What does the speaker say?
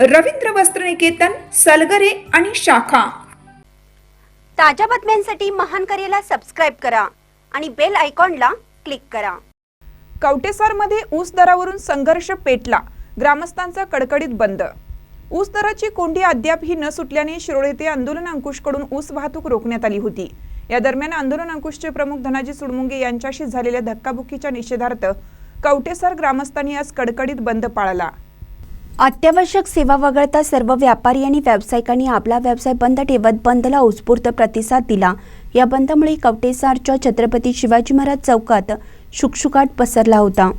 रवींद्र वस्त्रनिकेतन सलगरे आणि शाखा. ताज्या बातम्यांसाठी महान करेला सबस्क्राईब करा आणि बेल आयकॉनला क्लिक करा. कवटेसारमध्ये ऊस दरावरून संघर्ष पेटला. ग्रामस्थांचा कडकडीत बंद. ऊस दराची कोंडी अद्यापही न सुटल्याने शिरोळ येथे आंदोलन अंकुशकडून ऊस वाहतूक रोखण्यात आली होती. या दरम्यान आंदोलन अंकुशचे प्रमुख धनाजी सुडमुंगे यांच्याशी झालेल्या धक्काबुक्कीच्या निषेधार्थ कवटेसार ग्रामस्थांनी आज कडकडीत बंद पाळला. अत्यावश्यक सेवा वगळता सर्व व्यापारी आणि व्यावसायिकांनी आपला व्यवसाय बंद ठेवत बंदला उत्स्फूर्त प्रतिसाद दिला. या बंदमुळे कवटेसारच्या छत्रपती शिवाजी महाराज चौकात शुकशुकाट पसरला होता.